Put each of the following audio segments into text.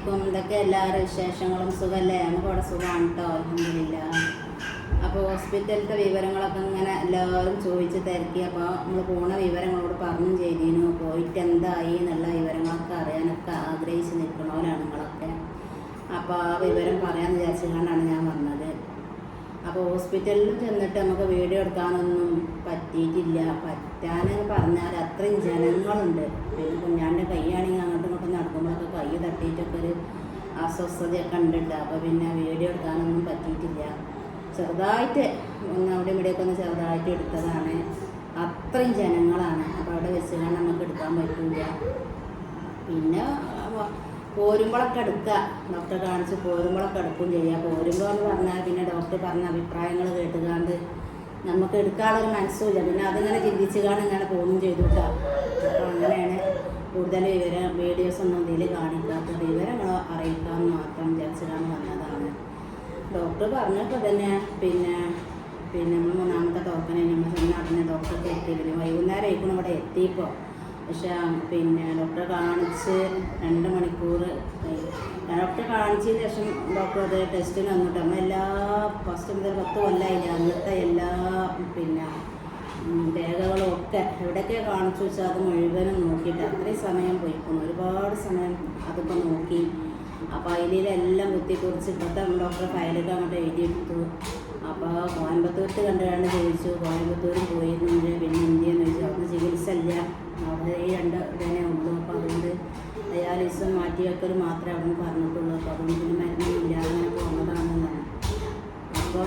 അലൈക്കും ഇതൊക്കെ എല്ലാവരും വിശേഷങ്ങളും സുഖമല്ലേ? നമുക്ക് ഇവിടെ സുഖമാണ് കേട്ടോ അലഹമില്ല അപ്പോൾ ഹോസ്പിറ്റലിലത്തെ വിവരങ്ങളൊക്കെ ഇങ്ങനെ എല്ലാവരും ചോദിച്ച് തിരക്കി. അപ്പോൾ നമ്മൾ പോണ വിവരങ്ങളോട് പറഞ്ഞു ചെയ്തിരുന്നു പോയിട്ട് എന്തായി എന്നുള്ള വിവരങ്ങളൊക്കെ അറിയാനൊക്കെ ആഗ്രഹിച്ച് നിൽക്കണവരാണ് നിങ്ങളൊക്കെ അപ്പോൾ ആ വിവരം പറയാമെന്ന് വിചാരിച്ചുകൊണ്ടാണ് ഞാൻ വന്നത്. അപ്പോൾ ഹോസ്പിറ്റലിൽ ചെന്നിട്ട് നമുക്ക് വീഡിയോ എടുക്കാനൊന്നും പറ്റിയിട്ടില്ല. പറ്റാനെന്ന് പറഞ്ഞാൽ അത്രയും ജനങ്ങളുണ്ട്. പിന്നെ കുഞ്ഞാന്റെ കൈയാണെങ്കിൽ അങ്ങോട്ടും നടക്കുമ്പോഴൊക്കെ കൈ തട്ടിയിട്ടൊക്കെ ഒരു അസ്വസ്ഥതയൊക്കെ ഉണ്ടുണ്ട് അപ്പോൾ പിന്നെ വീഡിയോ എടുക്കാനൊന്നും പറ്റിയിട്ടില്ല. ചെറുതായിട്ട് ഒന്ന് അവിടെ ഇവിടെയൊക്കെ ഒന്ന് ചെറുതായിട്ട് എടുത്തതാണ്. അത്രയും ജനങ്ങളാണ്. അപ്പോൾ അവിടെ വെച്ചുകൊണ്ട് നമുക്ക് എടുക്കാൻ പറ്റില്ല പിന്നെ പോരുമ്പോഴൊക്കെ എടുക്കുക ഡോക്ടറെ കാണിച്ച് പോരുമ്പോഴൊക്കെ എടുക്കും ചെയ്യുക പോരുമ്പോൾ എന്ന് പറഞ്ഞാൽ പിന്നെ ഡോക്ടർ പറഞ്ഞ അഭിപ്രായങ്ങൾ കേട്ടുകാണ്ട് നമുക്ക് എടുക്കാനുള്ളൊരു മനസ്സുമില്ല പിന്നെ അതിങ്ങനെ ചിന്തിച്ചുകാണ്ട് ഇങ്ങനെ പോകുകയും ചെയ്തു കേട്ടോ അപ്പോൾ അങ്ങനെയാണ് കൂടുതൽ വിവരം വീഡിയോസ് ഒന്നും ഇതിൽ കാണിക്കാത്തത് വിവരങ്ങൾ അറിയിക്കാമെന്ന് മാത്രം വിചാരിച്ചിട്ടാണ് വന്നതാണ്. ഡോക്ടർ പറഞ്ഞപ്പോൾ തന്നെ പിന്നെ പിന്നെ നമ്മൾ മൂന്നാമത്തെ ടോക്കനെ നമ്മൾ ചെന്നാട്ടിനെ ഡോക്ടർക്ക് എത്തിയില്ല വൈകുന്നേരം ആയിക്കണം ഇവിടെ എത്തിയപ്പോൾ പക്ഷേ പിന്നെ ഡോക്ടറെ കാണിച്ച് രണ്ട് മണിക്കൂർ ഡോക്ടറെ കാണിച്ചതിന് ശേഷം ഡോക്ടർ അത് ടെസ്റ്റിന് വന്നിട്ട് നമ്മൾ എല്ലാ ഫസ്റ്റ് മുതൽ പത്ത് കൊല്ലമായില്ല അന്നത്തെ എല്ലാ പിന്നെ രേഖകളും ഒക്കെ എവിടെയൊക്കെ കാണിച്ചു വെച്ചാൽ അത് മുഴുവനും നോക്കിയിട്ട് അത്രയും സമയം പോയിക്കണം ഒരുപാട് സമയം അതൊക്കെ നോക്കി. അപ്പോൾ അതിലെല്ലാം കുത്തിക്കുറിച്ച് ഇപ്പോഴത്തെ ഡോക്ടറെ ഫയലൊക്കെ അങ്ങോട്ട് എഴുതിയെടുത്തു. അപ്പോൾ കോയമ്പത്തൂർക്ക് കണ്ടുകൊണ്ട് ചോദിച്ചു കോയമ്പത്തൂരും പോയിരുന്നുണ്ട് പിന്നെ ഇന്ത്യയെന്ന് ചോദിച്ചു അവിടെ ചികിത്സ ഇല്ല. അവിടെ ഈ രണ്ട് ഇതന്നെ ഉള്ളൂ. അപ്പോൾ അതുകൊണ്ട് ഡയാലിസും മാറ്റി വെക്കൽ മാത്രമേ അവിടെ പറഞ്ഞിട്ടുള്ളൂ. അപ്പോൾ അതുകൊണ്ട് പിന്നെ മരുന്നില്ല അങ്ങനെ പോകുന്നതാണെന്നാണ് അപ്പോൾ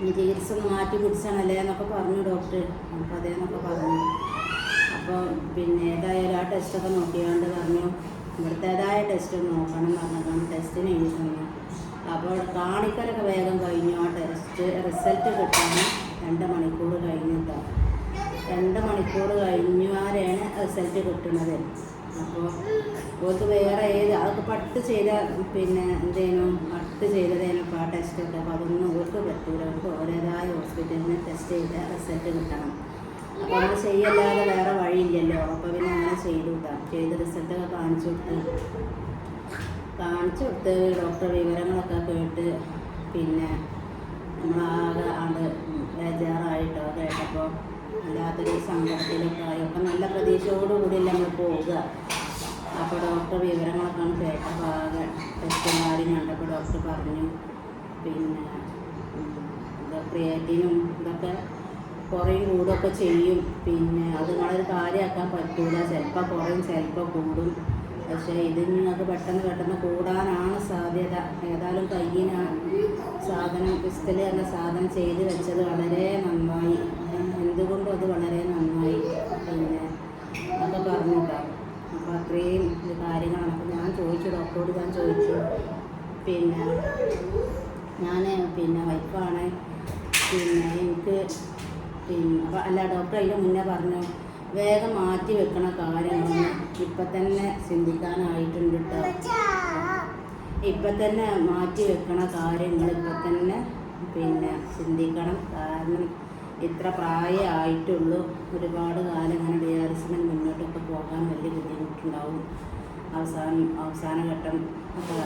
ചികിത്സ മാറ്റി കുടിച്ചാണല്ലേ എന്നൊക്കെ പറഞ്ഞു ഡോക്ടർ. അപ്പോൾ അതേന്നൊക്കെ പറഞ്ഞു. അപ്പോൾ പിന്നെ ഏതായാലും ആ ടെസ്റ്റൊക്കെ നോക്കിയാണ്ട് പറഞ്ഞു. ഇവിടുത്തേതായ ടെസ്റ്റ് നോക്കണം പറഞ്ഞതാണ് ടെസ്റ്റിന് എഴുതി തന്നു അപ്പോൾ കാണിക്കലൊക്കെ വേഗം കഴിഞ്ഞു. ആ ടെസ്റ്റ് റിസൾട്ട് കിട്ടാൻ രണ്ട് മണിക്കൂർ കഴിഞ്ഞിട്ടാണ് രണ്ട് മണിക്കൂർ കഴിഞ്ഞു കഴിഞ്ഞാലാണ് റിസൾട്ട് കിട്ടുന്നത്? അപ്പോൾ ഓർക്ക് വേറെ ഏത് അതൊക്കെ പട്ട് ചെയ്ത പിന്നെ എന്തേനു? പട്ട് ചെയ്തതേനു ഇപ്പോൾ ആ ടെസ്റ്റൊക്കെ അപ്പോൾ അതൊന്നും ഓർക്ക് പറ്റൂല. അവർക്ക് ഓരോതായ ഹോസ്പിറ്റലിൽ നിന്ന് ടെസ്റ്റ് ചെയ്ത റിസൾട്ട് കിട്ടണം. അപ്പോൾ അത് ചെയ്യല്ലാതെ വേറെ വഴിയില്ലല്ലോ. അപ്പോൾ പിന്നെ അങ്ങനെ ചെയ്തു കിട്ടാം ചെയ്ത് റിസൾട്ടൊക്കെ കാണിച്ചു കൊടുത്ത്. കാണിച്ചു കൊടുത്ത് ഡോക്ടർ വിവരങ്ങളൊക്കെ കേട്ട് പിന്നെ നമ്മളാകെ ആണ്ട് ബേജാറായിട്ടോ കേട്ടപ്പോൾ വല്ലാത്തൊരു സങ്കടത്തിലൊക്കെ ആയി. ഒക്കെ നല്ല പ്രതീക്ഷയോടുകൂടിയല്ല നമ്മൾ പോവുക. അപ്പോൾ ഡോക്ടർ വിവരങ്ങളൊക്കെ ആണ് കേട്ടപ്പോൾ ആകെ ടെസ്റ്റുകാരും കണ്ടപ്പോൾ ഡോക്ടർ പറഞ്ഞു. പിന്നെ ക്രിയേറ്റിനും ഇതൊക്കെ കുറയും കൂടൊക്കെ ചെയ്യും. പിന്നെ അത് നിങ്ങളൊരു കാര്യമാക്കാൻ പറ്റൂല. ചിലപ്പോൾ കുറയും ചിലപ്പോൾ കൂടും. പക്ഷേ ഇത് നിങ്ങൾക്ക് പെട്ടെന്ന് പെട്ടെന്ന് കൂടാനാണ് സാധ്യത. ഏതായാലും കയ്യിനാണ് സാധനം പിസ്റ്റൽ എന്ന സാധനം ചെയ്ത് വെച്ചത് വളരെ നന്നായി. എന്തുകൊണ്ടും അത് വളരെ നന്നായി പിന്നെ അതൊക്കെ പറഞ്ഞിട്ടാണ് അപ്പോൾ അത്രയും കാര്യങ്ങളാണ്. അപ്പോൾ ഞാൻ ചോദിച്ചു ഡോക്ടറോട് ഞാൻ ചോദിച്ചു. പിന്നെ ഞാൻ പിന്നെ വൈഫാണ്. പിന്നെ എനിക്ക് പിന്നെ അപ്പോൾ അല്ല ഡോക്ടർ അതിന്റെ മുന്നേ പറഞ്ഞു വേഗം മാറ്റി വെക്കണ കാര്യങ്ങളൊന്നും ഇപ്പം തന്നെ ചിന്തിക്കാനായിട്ടുണ്ട് കേട്ടോ ഇപ്പം തന്നെ മാറ്റി വെക്കണ കാര്യങ്ങൾ ഇപ്പം തന്നെ പിന്നെ ചിന്തിക്കണം. കാരണം ഇത്ര പ്രായമായിട്ടുള്ളൂ. ഒരുപാട് കാലം ഇങ്ങനെ ഡയാലിസിന് മുന്നോട്ടൊക്കെ പോകാൻ വലിയ ബുദ്ധിമുട്ടുണ്ടാവും. അവസാനം അവസാന ഘട്ടം ഒക്കെ.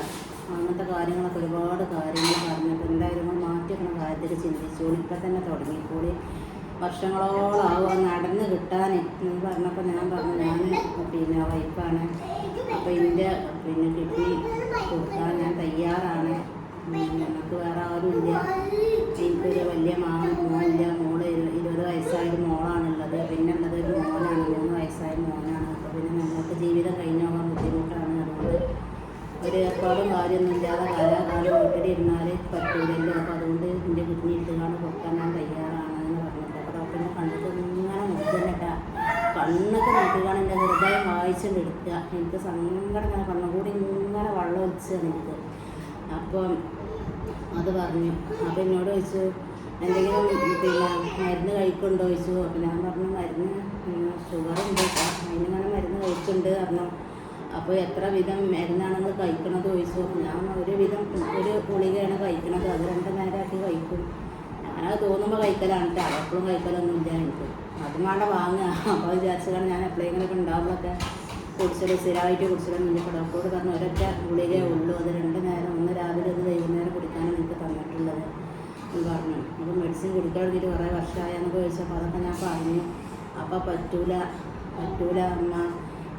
അങ്ങനത്തെ കാര്യങ്ങളൊക്കെ ഒരുപാട് കാര്യങ്ങൾ പറഞ്ഞപ്പോൾ എന്തായാലും നമ്മൾ മാറ്റി വെക്കണ കാര്യത്തിൽ ചിന്തിച്ചോളി. ഇപ്പം തന്നെ തുടങ്ങിക്കോളി. വർഷങ്ങളോളാവും നടന്ന് കിട്ടാൻ എന്ന് പറഞ്ഞപ്പോൾ ഞാൻ പറഞ്ഞു ഞാൻ പിന്നെ വൈഫാണ്. അപ്പോൾ എന്റെ പിന്നെ കിട്ടി കൊടുക്കാൻ ഞാൻ തയ്യാറാണ്. ഞങ്ങൾക്ക് വേറെ ആരുമില്ല എനിക്കൊരു വലിയ മാ മോനില്ല. മോൾ ഇരു- ഇരുപത് വയസ്സായൊരു മോളാണുള്ളത്. പിന്നെ ഉള്ളത് ഒരു മോനാണ്. മൂന്ന് വയസ്സായ മോനാണ്. അപ്പോൾ പിന്നെ ഞങ്ങൾക്ക് ജീവിതം കഴിഞ്ഞോളാൻ ബുദ്ധിമുട്ടാണ്. അതുകൊണ്ട് ഒരു ഏർപ്പാടും കാര്യമൊന്നും ഇല്ലാതെ കാലാകാലം വീട്ടിലിരുന്നാൽ പറ്റൂലല്ലോ. അപ്പോൾ അതുകൊണ്ട് എന്റെ കിഡ്നി ഇട്ടുകാണ് കൊടുക്കാൻ ഞാൻ തയ്യാറാണ് എന്ന് പറഞ്ഞിട്ട്. അപ്പോൾ ഡോക്ടറിനെ കണ്ടിട്ട് ഇങ്ങനെ നോക്കുന്നിട്ടാ കണ്ണൊക്കെ നോക്കുകയാണ് എന്റെ ഹൃദയം വായിച്ചുകൊണ്ട് എടുക്കുക. എനിക്ക് സങ്കടം കണ്ണുകൂടി ഇങ്ങനെ വെള്ളം ഒലിച്ചാണ് എനിക്ക് അപ്പം അത് പറഞ്ഞു. അപ്പം എന്നോട് ചോദിച്ചു എന്തെങ്കിലും പിന്നെ മരുന്ന് കഴിക്കുന്നുണ്ടോ? ചോദിച്ചു. അപ്പം ഞാൻ പറഞ്ഞു മരുന്ന് ഷുഗർ ഉണ്ട്. ഞാൻ മരുന്ന് കഴിക്കുന്നുണ്ട് പറഞ്ഞു. അപ്പോൾ എത്ര വിധം മരുന്നാണ് നിങ്ങൾ കഴിക്കണത് ചോദിച്ചു. ഞാൻ ഒരു വിധം ഒരു ഗുളികയാണ് കഴിക്കണത്. അത് രണ്ട് നേരമാക്കി കഴിക്കും. ഞാനത് തോന്നുമ്പോൾ കഴിക്കലാണ് അപ്പോഴും കഴിക്കലൊന്നും ഇല്ല എനിക്ക്. അതും വേണ്ട വാങ്ങുക. അപ്പോൾ വിചാരിച്ചാണ് ഞാൻ എപ്പോഴെങ്കിലൊക്കെ ഉണ്ടാവുമ്പോഴൊക്കെ കുടിച്ചത് സ്ഥിരമായിട്ട് കുടിച്ചിട്ട് ഇപ്പോൾ ഡോക്ടറോട് പറഞ്ഞു ഒരൊറ്റ ഗുളികയേ ഉള്ളൂ. അത് രണ്ട് നേരം ഒന്ന് രാവിലെ ഒന്ന് വൈകുന്നേരം കുടിക്കാനാണ് എനിക്ക് തന്നിട്ടുള്ളത്. എന്ന് പറഞ്ഞു. അപ്പോൾ മെഡിസിൻ കുടിക്കാൻ വേണ്ടിയിട്ട് കുറേ വർഷമായെന്നൊക്കെ ചോദിച്ചപ്പോൾ അതൊക്കെ ഞാൻ പറഞ്ഞു. അപ്പോൾ പറ്റൂല പറ്റൂല അമ്മ.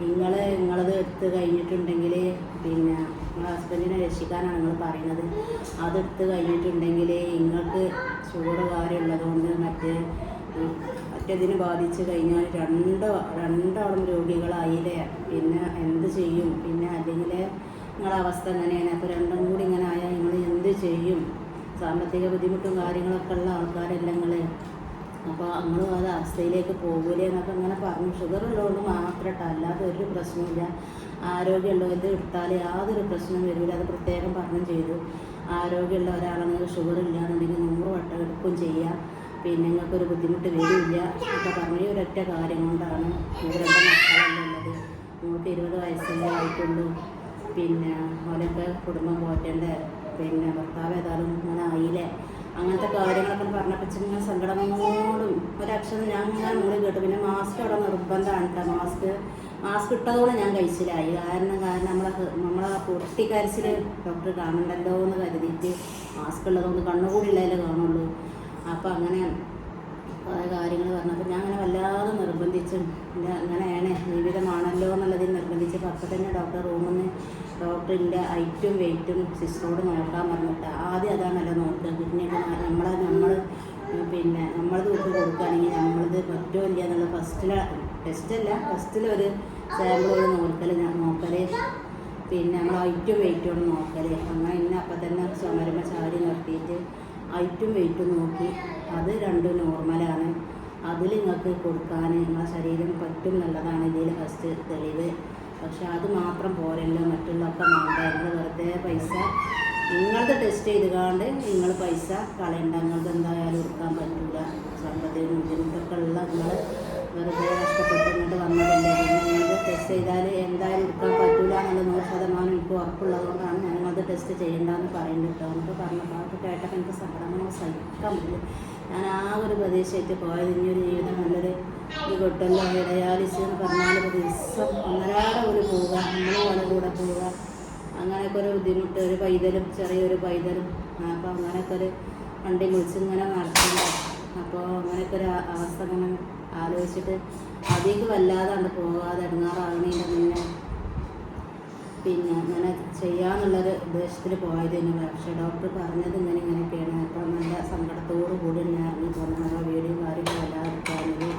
നിങ്ങൾ നിങ്ങളത് എടുത്ത് കഴിഞ്ഞിട്ടുണ്ടെങ്കിൽ പിന്നെ ഹസ്ബൻഡിനെ രക്ഷിക്കാനാണ് നിങ്ങൾ പറയുന്നത്. അതെടുത്ത് കഴിഞ്ഞിട്ടുണ്ടെങ്കിൽ നിങ്ങൾക്ക് ഷുഗർ കാര്യമുള്ളതുകൊണ്ട് മറ്റേ മറ്റേതിന് ബാധിച്ചു കഴിഞ്ഞാൽ രണ്ട് രണ്ടോളം രോഗികളായില്ലേ? പിന്നെ എന്ത് ചെയ്യും? പിന്നെ അല്ലെങ്കിൽ നിങ്ങളുടെ അവസ്ഥ എങ്ങനെയാണ്? അപ്പോൾ രണ്ടും കൂടി ഇങ്ങനെ ആയാൽ നിങ്ങൾ എന്ത് ചെയ്യും? സാമ്പത്തിക ബുദ്ധിമുട്ടും കാര്യങ്ങളൊക്കെ ഉള്ള ആൾക്കാരല്ല നിങ്ങൾ അപ്പോൾ നിങ്ങൾ അത് അവസ്ഥയിലേക്ക് പോകൂലേ എന്നൊക്കെ ഇങ്ങനെ പറഞ്ഞു. ഷുഗർ ഉള്ളതുകൊണ്ട് മാത്രമല്ല അല്ലാതെ ഒരു പ്രശ്നമില്ല ആരോഗ്യമുള്ളവർ എടുത്താൽ യാതൊരു പ്രശ്നവും വരില്ല. അത് പ്രത്യേകം പറഞ്ഞു ചെയ്തു. ആരോഗ്യമുള്ള ഒരാളാണെങ്കിൽ ഷുഗർ ഇല്ലാന്നുണ്ടെങ്കിൽ നൂറ് വട്ടം എടുക്കും ചെയ്യാം. പിന്നെ നിങ്ങൾക്കൊരു ബുദ്ധിമുട്ട് വരില്ല. ഒക്കെ പറഞ്ഞ ഒരൊറ്റ കാര്യം കൊണ്ടാണ് ഇവരുടെ രണ്ട് മക്കളല്ലേ ഉള്ളത്. നിങ്ങൾക്ക് ഇരുപത് വയസ്സല്ലേ ആയിട്ടുള്ളൂ. പിന്നെ അവരൊക്കെ കുടുംബം പോറ്റേണ്ട? പിന്നെ ഭർത്താവ് ഏതായാലും ഇങ്ങനെ ആയില്ലേ? അങ്ങനത്തെ കാര്യങ്ങളൊക്കെ പറഞ്ഞപ്പോൾ ഇങ്ങനെ സങ്കടങ്ങളോടും ഒരക്ഷരം ഞാൻ ഇങ്ങനെ മുകളിൽ കേട്ടു. പിന്നെ മാസ്ക് അവിടെ നിർബന്ധമാണ് കേട്ടോ മാസ്ക് മാസ്ക് ഇട്ടതോടെ ഞാൻ കഴിച്ചിലായി. കാരണം കാരണം നമ്മളെ നമ്മളെ പൊട്ടിക്കരച്ചിൽ ഡോക്ടർ കാണണ്ടല്ലോ എന്ന് കരുതിയിട്ട് മാസ്ക് ഉള്ളതുകൊണ്ട് കണ്ണുകൂടി ഉള്ളതിലേ കാണുള്ളൂ. അപ്പോൾ അങ്ങനെ കുറേ കാര്യങ്ങൾ പറഞ്ഞപ്പോൾ ഞാൻ അങ്ങനെ വല്ലാതെ നിർബന്ധിച്ചു അങ്ങനെയാണ് ജീവിതമാണല്ലോ എന്നുള്ളതിൽ നിർബന്ധിച്ച് അപ്പം തന്നെ ഡോക്ടർ റൂമിൽ നിന്ന് ഡോക്ടറിന്റെ ഹൈറ്റും വെയിറ്റും സിസ്റ്ററോട് നോക്കാൻ പറഞ്ഞിട്ട്. ആദ്യം അതാണല്ലോ നോക്കുക. പിന്നെ നമ്മളെ നമ്മൾ പിന്നെ നമ്മളത് വിട്ട് കൊടുക്കുകയാണെങ്കിൽ നമ്മളത് പറ്റുമോ ഇല്ല എന്നുള്ള ഫസ്റ്റിലെ ടെസ്റ്റല്ല ഫസ്റ്റിലൊരു സാമ്പിളോട് നോക്കൽ ഞാൻ നോക്കൽ പിന്നെ നമ്മൾ ഹൈറ്റും വെയിറ്റോട് നോക്കൽ അങ്ങനെ ഇന്ന് അപ്പം തന്നെ ചുമരുമ ചാടി നിർത്തിയിട്ട് ഹൈറ്റും വെയിറ്റും നോക്കി. അത് രണ്ടും നോർമലാണ് അതിൽ നിങ്ങൾക്ക് കൊടുക്കാൻ നിങ്ങളെ ശരീരം പറ്റും നല്ലതാണ് ഇതിൽ ഫസ്റ്റ് തെളിവ്. പക്ഷെ അത് മാത്രം പോരല്ലോ മറ്റുള്ളതൊക്കെ വേണ്ട നിങ്ങൾ വെറുതെ പൈസ. നിങ്ങളത് ടെസ്റ്റ് ചെയ്ത് കാണ്ട് നിങ്ങൾ പൈസ കളയണ്ട. നിങ്ങൾക്ക് എന്തായാലും എടുക്കാൻ പറ്റില്ല സാമ്പത്തിക ബുദ്ധിമുട്ടൊക്കെ ഉള്ള നിങ്ങൾ വെറുതെ കഷ്ടപ്പെട്ട് ഇങ്ങോട്ട് വന്നതല്ലേ? പിന്നെ നിങ്ങൾക്ക് ടെസ്റ്റ് ചെയ്താൽ എന്തായാലും എടുക്കാൻ പറ്റില്ല എന്നുള്ള നൂറ് ശതമാനം എനിക്ക് ഉറപ്പുള്ളതുകൊണ്ടാണ് ഞങ്ങളത് ടെസ്റ്റ് ചെയ്യേണ്ടതെന്ന് പറയുന്നത് കേട്ടോ. എന്നൊക്കെ പറഞ്ഞപ്പോൾ അതൊക്കെ കേട്ടപ്പോൾ എനിക്ക് സങ്കടങ്ങൾ സഹിക്കാൻ പറ്റില്ല. ഞാൻ ആ ഒരു പ്രതീക്ഷയായിട്ട് പോയത് ഇനി ഒരു ജീവിതം നല്ലൊരു ഒരു കൊട്ടല്ലോ ഇടയാലിസ് എന്ന് പറഞ്ഞാൽ ഒരു ദിവസം ഒന്നരാടെ ഒരു പോവുക നമ്മളോടെ കൂടെ പോവുക. അങ്ങനെയൊക്കെ ഒരു ബുദ്ധിമുട്ട് ഒരു പൈതലും ചെറിയൊരു പൈതലും. അപ്പോൾ അങ്ങനെയൊക്കെ ഒരു വണ്ടി വിളിച്ച് ഇങ്ങനെ നടക്കുമ്പോൾ അപ്പോൾ അങ്ങനെയൊക്കെ ഒരു അവസ്ഥ ഇങ്ങനെ ആലോചിച്ചിട്ട് അതിലേക്ക് വല്ലാതെ കണ്ട് പോകാതെ ഇടങ്ങാറാകണേന്റെ മുന്നേ പിന്നെ അങ്ങനെ ചെയ്യാന്നുള്ളൊരു ഉദ്ദേശത്തിൽ പോയത് തന്നെ. പക്ഷേ ഡോക്ടർ പറഞ്ഞത് ഇങ്ങനെ ഇങ്ങനെയൊക്കെയാണ്. അപ്പോൾ നല്ല സങ്കടത്തോടു കൂടി തന്നെ ഇറങ്ങി പോകുന്നത് വീഡിയോ കാര്യങ്ങളും എല്ലാം എടുക്കാനത്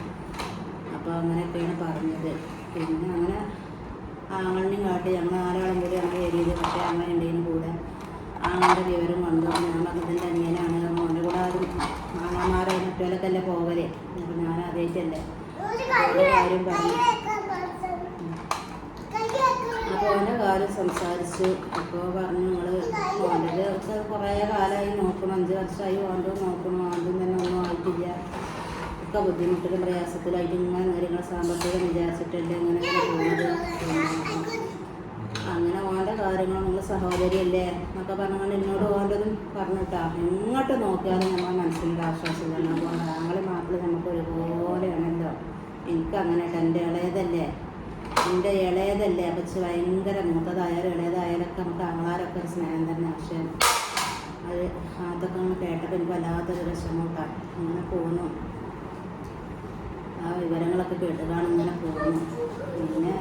അപ്പോൾ അങ്ങനെയൊക്കെയാണ് പറഞ്ഞത്. പിന്നെ അങ്ങനെ ആങ്ങളിനെയും കാട്ടി ഞങ്ങൾ ആരാളും കൂടി അങ്ങനെ ഏരിയയിൽ പക്ഷേ അങ്ങനെ ഉണ്ടെങ്കിലും കൂടെ ആങ്ങളുടെ വിവരം വന്നു ഞാൻ അതിന്റെ ആരും അല്ലേ പോകലേ. അപ്പോൾ ഞാൻ അവരുടെ കാര്യം പറഞ്ഞു അപ്പോൾ അവന്റെ കാര്യം സംസാരിച്ചു. അപ്പോൾ പറഞ്ഞു നിങ്ങൾ ഒക്കെ കുറേ കാലമായി നോക്കണം. അഞ്ച് വർഷമായി വേണ്ടോ നോക്കണം. ആദ്യം തന്നെ ഒന്നും ആയിട്ടില്ല. ഒക്കെ ബുദ്ധിമുട്ടിലും പ്രയാസത്തിലായിട്ട് ഇങ്ങനെ കാര്യങ്ങൾ സാമ്പത്തികം വിചാരിച്ചിട്ടല്ലേ ഇങ്ങനെ പോകുന്നത് കാര്യങ്ങൾ നിങ്ങൾ സഹോദരിയല്ലേ എന്നൊക്കെ പറഞ്ഞുകൊണ്ട് എന്നോട് ഓരോന്നും പറഞ്ഞിട്ടാ എങ്ങോട്ട് നോക്കിയാലും നമ്മൾ മനസ്സിന്റെ ആശ്വാസം തന്നെ അതുകൊണ്ട് ഞങ്ങളെ മാപ്പിള നമുക്ക് ഒരുപോലെയാണല്ലോ എനിക്ക് അങ്ങനെ എന്റെ ഇളയതല്ലേ. എന്റെ ഇളയതല്ലേ. അപ്പച്ച് ഭയങ്കര മൂത്തതായാലും ഇളയതായാലൊക്കെ നമുക്ക് ആങ്ങളാരൊക്കെ ഒരു സ്നേഹം തന്നെ പക്ഷേ അത് അതൊക്കെ ഒന്ന് കേട്ടപ്പോൾ എനിക്ക് വല്ലാത്തൊരു വിഷമോട്ടാണ് അങ്ങനെ പോകുന്നു ആ വിവരങ്ങളൊക്കെ കേട്ടുകാണ് ഇങ്ങനെ പോകുന്നു പിന്നെ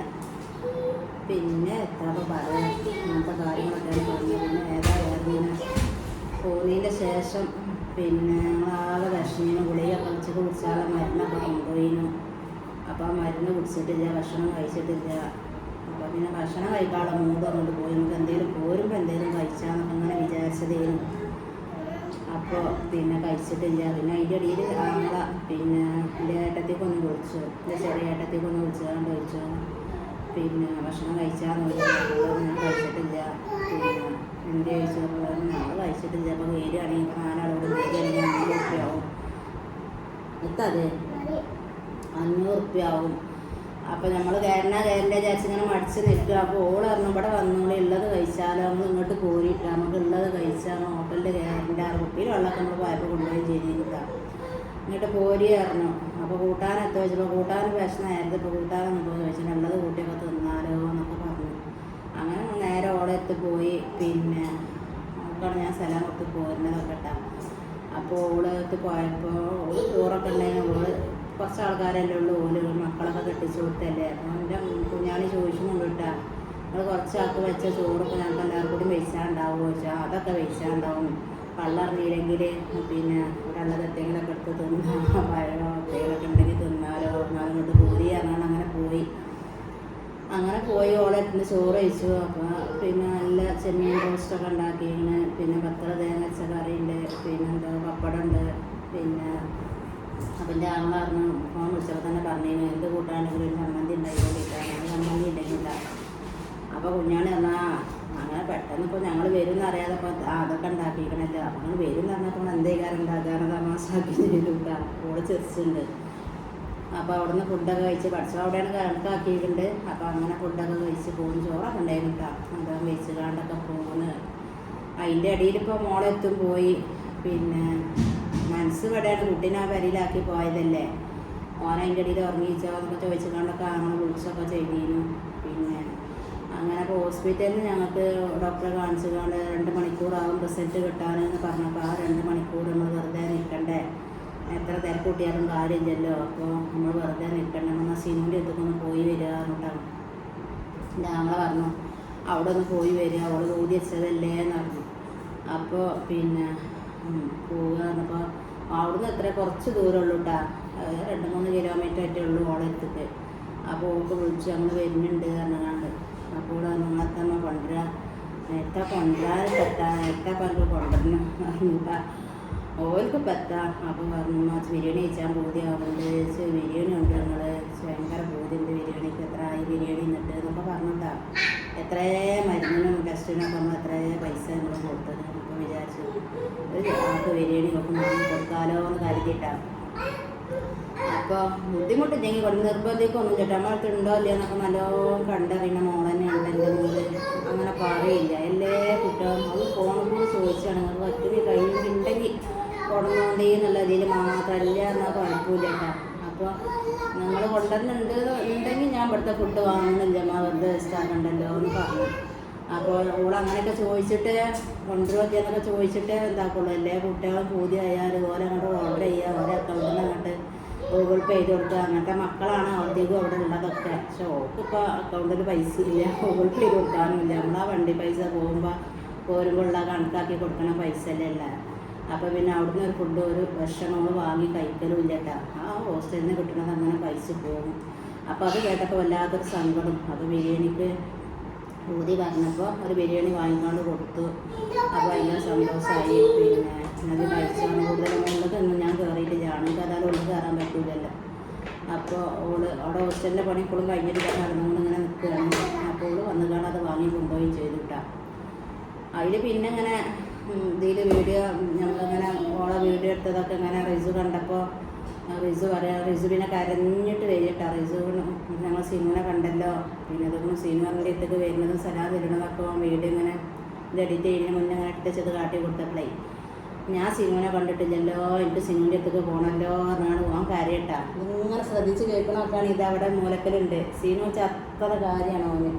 പിന്നെ എത്ര പറയാം? അങ്ങനത്തെ കാര്യങ്ങളൊക്കെ പറഞ്ഞു. പിന്നെ ഏതായാലും ഇങ്ങനെ പോകുന്നതിന്റെ ശേഷം പിന്നെ ഞങ്ങളാകെ വിഷമിന് ഗുളിക കളിച്ച് കുടിച്ചാളെ മരുന്നൊക്കെ കൊണ്ടുപോയിരുന്നു അപ്പോൾ ആ മരുന്ന് കുടിച്ചിട്ടില്ല ഭക്ഷണം കഴിച്ചിട്ടില്ല. അപ്പോൾ പിന്നെ ഭക്ഷണം കഴിക്കാതെ മൂന്ന് അങ്ങോട്ട് പോയി. നമുക്ക് എന്തെങ്കിലും പോരുമ്പോൾ എന്തെങ്കിലും കഴിച്ചാന്നൊക്കെ അങ്ങനെ വിചാരിച്ചതേനു. അപ്പോൾ പിന്നെ കഴിച്ചിട്ടില്ല. പിന്നെ അതിന്റെ ഇടയിൽ ആങ്ങള പിന്നെ എന്റെ ഏട്ടത്തേക്ക് ഒന്ന് വിളിച്ചു ചെറിയ ഏട്ടത്തേക്കൊന്ന് വിളിച്ചുകൊണ്ട് ചോദിച്ചു പിന്നെ ഭക്ഷണം കഴിച്ചാന്നുള്ളത് ചോദിച്ചു ഞാൻ കഴിച്ചിട്ടില്ല. പിന്നെ എന്ത് ചോദിച്ചപ്പോൾ ഞങ്ങൾ കഴിച്ചിട്ടില്ല. അപ്പം വേര് ആണെങ്കിൽ നാലാളോട് വരികയാണെങ്കിൽ അഞ്ഞൂറ് റുപ്യാവും എത്തത് അഞ്ഞൂറ് റുപ്യാവും അപ്പം നമ്മൾ കയറണ കയറിന്റെ വിചാരിച്ച് ഇങ്ങനെ മടിച്ച് നിൽക്കുക. അപ്പോൾ ഓൾ ഇവിടെ വന്നോളി. ഉള്ളത് കഴിച്ചാലോ? നമ്മൾ ഇങ്ങോട്ട് കോരിയിട്ട് നമുക്ക് ഉള്ളത് കഴിച്ചാൽ ഹോട്ടലിൽ കയറിന്റെ ആ കുപ്പിയിൽ വെള്ളമൊക്കെ നമ്മൾ പോയപ്പോൾ കൊണ്ടുപോയി ചെയ്തിരിക്കുക ഇങ്ങോട്ട് പോരിയായിരുന്നു അപ്പോൾ കൂട്ടാൻ എത്തു വെച്ചപ്പോൾ കൂട്ടാൻ വിഷമായിരുന്നു ഇപ്പോൾ കൂട്ടാനൊന്നും പോയി ചോദിച്ചു രണ്ടത് കൂട്ടിയൊക്കെ തിന്നാലോ എന്നൊക്കെ പറഞ്ഞു. അങ്ങനെ നേരെ ഓടെ എത്തി പോയി. പിന്നെ അവൾക്കാണ് ഞാൻ സ്ഥലം കൊടുത്ത് പോരുന്നതൊക്കെ ഇട്ടാ അപ്പോൾ ഓൾ പോയപ്പോൾ ഓൾ ചോറൊക്കെ ഉണ്ടെങ്കിൽ ഓൾ കുറച്ച് ആൾക്കാരല്ലേ ഉള്ളൂ. ഓൽ മക്കളൊക്കെ കെട്ടിച്ചു കൊടുത്തല്ലേ. അപ്പോൾ എന്റെ കുഞ്ഞാണി ചോദിച്ചുകൊണ്ട് കേട്ടാ. നിങ്ങൾ കുറച്ചാൾക്ക് വെച്ച ചോറൊക്കെ ഞങ്ങൾക്ക് എല്ലാവർക്കും കൂടി വെച്ചാണ്ടാവുമോ ചോദിച്ചാൽ അതൊക്കെ വെച്ചാണ്ടാവും കള്ളറിഞ്ഞില്ലെങ്കിൽ പിന്നെ ഉള്ളത് എന്തെങ്കിലുമൊക്കെ എടുത്ത് തിന്നാ പഴമോ എന്തെങ്കിലുമൊക്കെ ഉണ്ടെങ്കിൽ തിന്നാലോ അങ്ങോട്ട് പോയി അങ്ങനെ അങ്ങനെ പോയി. അങ്ങനെ പോയി ഓളെടുത്ത് ചോറ് കഴിച്ചു. അപ്പോൾ പിന്നെ നല്ല ചെമ്മീൻ റോസ്റ്റൊക്കെ ഉണ്ടാക്കിയിരുന്നു പിന്നെ പത്ര തേങ്ങ അരച്ച കറിയുണ്ട്. പിന്നെ എന്താ പപ്പടമുണ്ട് പിന്നെ അപ്പം എന്റെ ആങ്ങള പറഞ്ഞു ഫോൺ വിളിച്ചപ്പോൾ തന്നെ പറഞ്ഞിരുന്നു എന്ത് കൂട്ടാണെങ്കിലും ഒരു ചമ്മന്തി ഉണ്ടായിക്കൊണ്ടിരിക്കുകയാണ് ചമ്മന്തി ഉണ്ടെങ്കില്ല അപ്പോൾ കുഞ്ഞാണ് പറഞ്ഞാൽ അങ്ങനെ പെട്ടെന്ന് ഇപ്പോൾ ഞങ്ങൾ വരും എന്നറിയാതെ ഇപ്പോൾ അതൊക്കെ ഉണ്ടാക്കിയിരിക്കണല്ലോ അപ്പം അങ്ങനെ വരും എന്ന് പറഞ്ഞപ്പോൾ എന്തേക്കാരം ഉണ്ടാക്കാറ് തമാശാക്കി ചെയ്തുട്ടാ ഓൾ ചെറിച്ചുണ്ട്. അപ്പോൾ അവിടുന്ന് ഫുഡൊക്കെ കഴിച്ച് പഠിച്ചു അവിടെയാണ് കണക്കാക്കിയിട്ടുണ്ട്. അപ്പോൾ അങ്ങനെ ഫുഡൊക്കെ കഴിച്ച് പോകും ചോറൊക്കെ ഉണ്ടായിരുന്നു കേട്ടോ എന്താ കഴിച്ച് കാണ്ടൊക്കെ പോകുന്നു അതിന്റെ ഇടയിൽ ഇപ്പോൾ മോളെത്തും പോയി. പിന്നെ മനസ്സ് ഇവിടെയാണ് കുട്ടീനെ ആ വരയിലാക്കി പോയതല്ലേ. ഓൻ അതിന്റെ ഇടയിൽ ഉറങ്ങിച്ചോ എന്നൊക്കെ ചോദിച്ചു കണ്ടൊക്കെ അങ്ങനെ വിളിച്ചൊക്കെ ചെയ്തിരുന്നു പിന്നെ അങ്ങനെ അപ്പോൾ ഹോസ്പിറ്റലിൽ നിന്ന് ഞങ്ങൾക്ക് ഡോക്ടറെ കാണിച്ചു കൊണ്ട് രണ്ട് മണിക്കൂറാവും റിസൾട്ട് കിട്ടാനെന്ന് പറഞ്ഞപ്പോൾ ആ രണ്ട് മണിക്കൂർ നമ്മൾ വെറുതെ നിൽക്കണ്ടേ? എത്ര തിരക്കൂട്ടിയാലും കാര്യമില്ലല്ലോ. അപ്പോൾ നമ്മൾ വെറുതെ നിൽക്കണ്ട? എന്നാൽ സിനിമയുടെ അടുത്തൊന്ന് പോയി വരിക എന്നിട്ടാണ് ഞങ്ങൾ പറഞ്ഞു അവിടെ ഒന്ന് പോയി വരിക. അവിടെ ഊതി വെച്ചതല്ലേ എന്ന് പറഞ്ഞു. അപ്പോൾ പിന്നെ പോവുക എന്നപ്പോൾ അവിടുന്ന് എത്ര? കുറച്ച് ദൂരമുള്ളൂ കേട്ടാ രണ്ട് മൂന്ന് കിലോമീറ്റർ ആയിട്ടേ ഉള്ളൂ ഓളെത്തിക്ക് അപ്പോൾ ഓൾക്ക് വിളിച്ചു ഞങ്ങൾ വരുന്നുണ്ട് പറഞ്ഞാണ്ട് അപ്പോൾ നിങ്ങളത്തെ അമ്മ കൊണ്ടുവരിക നേരത്തെ കൊണ്ടുവരാൻ പറ്റാ നേരത്തെ പറഞ്ഞു കൊണ്ടുവരണം. പറഞ്ഞിട്ടാ ഓൾക്ക് പറ്റാ. അപ്പോൾ പറഞ്ഞു മാച്ച് ബിരിയാണി കഴിച്ചാൽ പൂതിയാവുന്നുണ്ട്. ചെ ബിരിയാണി ഉണ്ട് ഞങ്ങൾ ഭയങ്കര പൂതിയുണ്ട് ബിരിയാണിക്ക്. എത്ര ആയി ബിരിയാണി എന്നിട്ട് എന്നൊക്കെ പറഞ്ഞിട്ടാ. എത്രേ മരുന്നിനും ടെസ്റ്റിനൊക്കെ നമ്മൾ എത്രേ പൈസ നമ്മൾ കൊടുത്തത്. എന്നൊക്കെ വിചാരിച്ചു ഒരു ആൾക്ക് ബിരിയാണി ഒക്കെ കൊടുക്കാലോ എന്ന് കരുതിയിട്ടാ അപ്പോൾ ബുദ്ധിമുട്ടില്ലെങ്കിൽ കൊണ്ട് നിർബന്ധിക്കൊന്നും ചേട്ടാ നമ്മളടുത്ത് ഉണ്ടോ ഇല്ലയോ എന്നൊക്കെ നല്ലോണം കണ്ട പിന്നെ മോളന്നെ ഉണ്ട് എന്റെ മോൾ. അങ്ങനെ പറയില്ല. എല്ലാ കുട്ടികളും അത് ഫോണിൽ കൂടി ചോദിച്ചാണ്. അത് പറ്റുന്ന കഴിയുന്നുണ്ടെങ്കിൽ കൊണ്ടുവന്നോണ്ടേ എന്നുള്ള രീതിയിൽ മാത്രമല്ല എന്നാൽ കുഴപ്പമില്ല കേട്ടോ അപ്പോൾ നിങ്ങൾ കൊണ്ടുവന്നുണ്ട് ഉണ്ടെങ്കിൽ ഞാൻ ഇവിടുത്തെ ഫുഡ് വാങ്ങുന്നില്ല. മാ വെറുതെ വേസ്റ്റാക്കണ്ടല്ലോ എന്ന് പറഞ്ഞു. അപ്പോൾ ഓൾ അങ്ങനെയൊക്കെ ചോദിച്ചിട്ട് കൊണ്ടുവരുമോ എന്നൊക്കെ ചോദിച്ചിട്ട് എന്താക്കുള്ളൂ. എല്ലാ കുട്ടികളും പൂതി ആയാൽ ഓരോ അങ്ങോട്ട് ഓർഡർ ചെയ്യുക ഓരോ അക്കൗണ്ടിൽ നിന്ന് അങ്ങോട്ട് ഗൂഗിൾ പേ ചെയ്ത് കൊടുക്കുക. അങ്ങനത്തെ മക്കളാണ് അവിടത്തേക്കും അവിടെ ഉള്ളതൊക്കെ. പക്ഷെ ഓർക്കിപ്പോൾ അക്കൗണ്ടിൽ പൈസ ഇല്ല. ഗൂഗിൾ പേ ചെയ്ത് കൊടുക്കാനുമില്ല നമ്മളാ വണ്ടി പൈസ പോകുമ്പോൾ പോരുമ്പോൾ ഉള്ള കണക്കാക്കി കൊടുക്കണ പൈസ അല്ലേ അപ്പോൾ പിന്നെ അവിടുന്ന് ഒരു ഫുഡ് ഒരു ഭക്ഷണങ്ങൾ വാങ്ങി കഴിക്കലും ഇല്ല കേട്ടോ ആ ഹോസ്റ്റലിൽ നിന്ന് കിട്ടുന്നത് അങ്ങനെ പൈസ പോകും അപ്പോൾ അത് കേട്ടപ്പോൾ വല്ലാത്തൊരു സങ്കടം. അപ്പോൾ ബിരിയാണിക്ക് ഊതി പറഞ്ഞപ്പോൾ ഒരു ബിരിയാണി വാങ്ങിക്കൊണ്ട് കൊടുത്തു. അപ്പോൾ ഭയങ്കര സന്തോഷമായി. പിന്നെ അത് കഴിച്ചാണ് കൂടുതൽ മുകളിലൊന്നും ഞാൻ കയറിയിട്ടില്ല ആണെങ്കിൽ അതാണ് ഉള്ളിൽ കയറാൻ പറ്റൂലല്ലോ. അപ്പോൾ ഓൾ അവിടെ ഹോസ്റ്റലിന്റെ പണി ഇപ്പോഴും കഴിഞ്ഞിട്ട് നടന്നുകൊണ്ട് ഇങ്ങനെ നിൽക്കുകയാണ്. അപ്പോൾ ഓൾ വന്നു അത് വാങ്ങി കൊണ്ടുപോയി ചെയ്തു അതിൽ പിന്നെ ഇങ്ങനെ ഇതിൽ വീഡിയോ ഞങ്ങളിങ്ങനെ ഓളെ വീഡിയോ എടുത്തതൊക്കെ ഇങ്ങനെ റിസു കണ്ടപ്പോൾ റിസു പറയാം റിസു പിന്നെ കരഞ്ഞിട്ട് വരികട്ടോ. റിസു ഞങ്ങൾ സിനിമനെ കണ്ടല്ലോ. പിന്നെ ഇതൊക്കെ സിനിമ അടുത്തേക്ക് വരുന്നതും സലാം വരുന്നതൊക്കെ വീഡിയോ ഇങ്ങനെ ഇത് എഡിറ്റ് ചെയ്യുന്നതിന് മുന്നേ ഇങ്ങനെ ഇട്ടിച്ചത് കാട്ടി കൊടുത്തപ്പോഴേ ഞാൻ സിനിമനെ കണ്ടിട്ടില്ലല്ലോ. എനിക്ക് സിനിമന്റെ അടുത്തേക്ക് പോകണമല്ലോ എന്നാണ് പോകാൻ കാര്യട്ടാ. ഇങ്ങനെ ശ്രദ്ധിച്ച് കേൾക്കണമൊക്കെയാണ് ഇത് അവിടെ മൂലക്കലുണ്ട്. സിനിമ അത്ര കാര്യമാണ് ഓന്.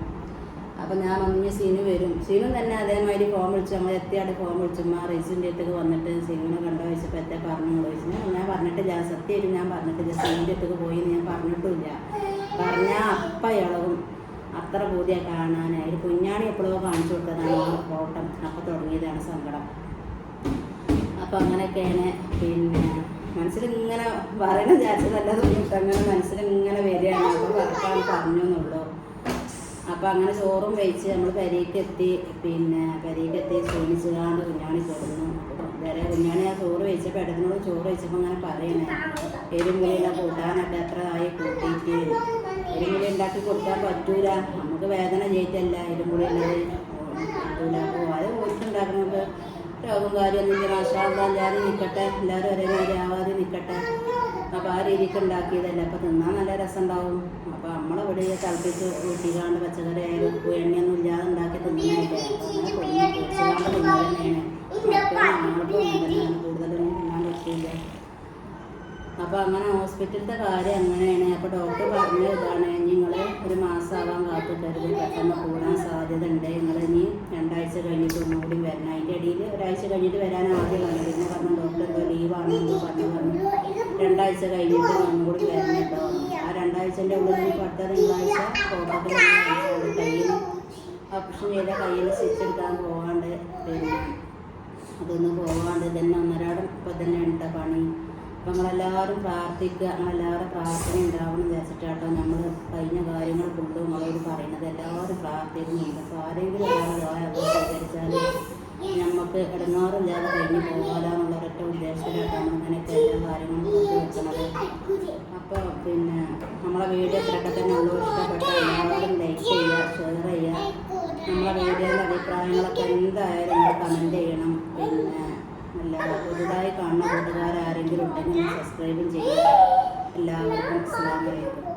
അപ്പം ഞാൻ വന്ന് സീനു വരും. സീനു തന്നെ അതേമാതിരി ഫോൺ വിളിച്ചു. നമ്മൾ എത്തിയാട് ഫോൺ വിളിച്ചു. ആ റേസിന്റെ അടുത്തേക്ക് വന്നിട്ട് സീനുവിനെ കണ്ടോ ചോദിച്ചപ്പോൾ എത്തേ പറഞ്ഞു ചോദിച്ചു. ഞാൻ പറഞ്ഞിട്ടില്ല സത്യമായിട്ട് ഞാൻ പറഞ്ഞിട്ടില്ല സീനിന്റെ അടുത്തേക്ക് പോയി ഞാൻ പറഞ്ഞിട്ടില്ല പറഞ്ഞാൽ അപ്പം ഇളവും അത്ര ബോധ്യം കാണാനായി. കുഞ്ഞാണി എപ്പോഴോ കാണിച്ചു കൊടുത്തതാണ് ആ ഓട്ടം അപ്പം തുടങ്ങിയതാണ് സങ്കടം. അപ്പം അങ്ങനെയൊക്കെയാണ് പിന്നെ മനസ്സിലിങ്ങനെ പറയണ വിചാരിച്ചതല്ലാതൊന്നും അങ്ങനെ മനസ്സിലിങ്ങനെ വരികയാണ്. വർക്കാൻ പറഞ്ഞു എന്നുള്ളൂ. അപ്പം അങ്ങനെ ചോറും കഴിച്ച് നമ്മൾ പെരയ്ക്ക് എത്തി പിന്നെ പെരയ്ക്ക് എത്തി ക്ഷീണിച്ചുകാണ്ട് കുഞ്ഞാണി കൊടുന്നു വേറെ കുഞ്ഞാണി ആ ചോറ് കഴിച്ചപ്പോൾ ഇടത്തിനോട് ചോറ് കഴിച്ചപ്പോൾ അങ്ങനെ പറയണേ എരുമുലിയുടെ കൂട്ടാനൊക്കെ എത്ര ആയി കൂട്ടിയിട്ട്. എരുമുലി ഉണ്ടാക്കി കൊടുക്കാൻ പറ്റൂല. നമുക്ക് വേദന ചെയ്തിട്ടല്ല ഉള്ളത് പറ്റൂല. അപ്പോൾ അത് ഓർക്കുണ്ടാക്കുന്നത് രോഗം കാര്യമൊന്നും ഇല്ല. എല്ലാവരും നിൽക്കട്ടെ എല്ലാവരും ഒരേ നേരെ ആവാതെ നിൽക്കട്ടെ അപ്പോൾ ആ രീതിക്ക് ഉണ്ടാക്കിയതല്ലേ. അപ്പോൾ തിന്നാൻ നല്ല രസം ഉണ്ടാവും അപ്പോൾ നമ്മളിവിടെ തിളപ്പിച്ച് ഊട്ടിക്കാണ്ട് പച്ചക്കറി ആയാലും എണ്ണയൊന്നും ഇല്ലാതെ ഉണ്ടാക്കി തിന്നണല്ലേ പൊടിച്ചാണ്ട് തിന്നാൻ തന്നെയാണ്. കൂടുതലൊന്നും തിന്നാൻ പറ്റില്ല അപ്പോൾ അങ്ങനെ ഹോസ്പിറ്റലത്തെ കാര്യം അങ്ങനെയാണ്. അപ്പോൾ ഡോക്ടർ പറഞ്ഞ ഇതാണ് നിങ്ങൾ ഒരു മാസമാവാൻ കാത്തിട്ടരുത് പെട്ടെന്ന് കൂടാൻ സാധ്യത ഉണ്ട് നിങ്ങൾ ഇനി രണ്ടാഴ്ച കഴിഞ്ഞിട്ട് ഒന്നുകൂടി വരണം. അതിന്റെ ഇടയിൽ ഒരാഴ്ച കഴിഞ്ഞിട്ട് വരാൻ ആദ്യം വന്നു പിന്നെ പറഞ്ഞു ഡോക്ടർ എന്തോ ലീവാണെന്ന് പറഞ്ഞു. പറഞ്ഞു രണ്ടാഴ്ച കഴിഞ്ഞിട്ട് ഒന്നുകൂടി വരണം കേട്ടോ ആ രണ്ടാഴ്ചന്റെ ഉള്ളിൽ അടുത്ത തിങ്കളാഴ്ച ഹോസ്പിറ്റലിൽ കയ്യിൽ ഓപ്പറേഷൻ ചെയ്ത കയ്യിൽ എടുക്കാൻ പോകാണ്ട് പിന്നെ അതൊന്ന് പോകാണ്ട് തന്നെ ഒന്നരാടം ഇപ്പം തന്നെ ഉണ്ട് പണി. നമ്മളെല്ലാവരും പ്രാർത്ഥിക്കുക നമ്മളെല്ലാവരും പ്രാർത്ഥന ഉണ്ടാവണം വിചാരിച്ചിട്ടാട്ടോ നമ്മൾ കഴിഞ്ഞ കാര്യങ്ങൾ കൊണ്ട് നമ്മളോട് പറയുന്നത്. എല്ലാവരും പ്രാർത്ഥിക്കുന്നുണ്ട് അപ്പോൾ ആരെങ്കിലും ഒരാളെ സ്വീകരിച്ചാൽ നമുക്ക് ഇടങ്ങാറില്ലാതെ കഴിഞ്ഞ് പോകാമെന്നുള്ള ഒരൊറ്റ ഉദ്ദേശത്തിലായിട്ടാണ് അങ്ങനെയൊക്കെ എല്ലാ കാര്യങ്ങളും വെക്കുന്നത്. അപ്പോൾ പിന്നെ നമ്മളെ വീഡിയോ ഇത്രയൊക്കെ തന്നെ ഉള്ളൂ. ഇഷ്ടപ്പെട്ട എല്ലാവരും ലൈക്ക് ചെയ്യുക ഷെയർ ചെയ്യുക. നമ്മളെ വീഡിയോയിലെ അഭിപ്രായങ്ങളൊക്കെ എന്തായാലും നമ്മൾ കമന്റ് ചെയ്യണം. പിന്നെ നല്ല പുതുതായി കാണുന്ന കൂട്ടുകാരാരെങ്കിലും ഉണ്ടെങ്കിൽ സബ്സ്ക്രൈബും ചെയ്യുക എല്ലാവർക്കും അസ്സലാമു അലൈക്കും.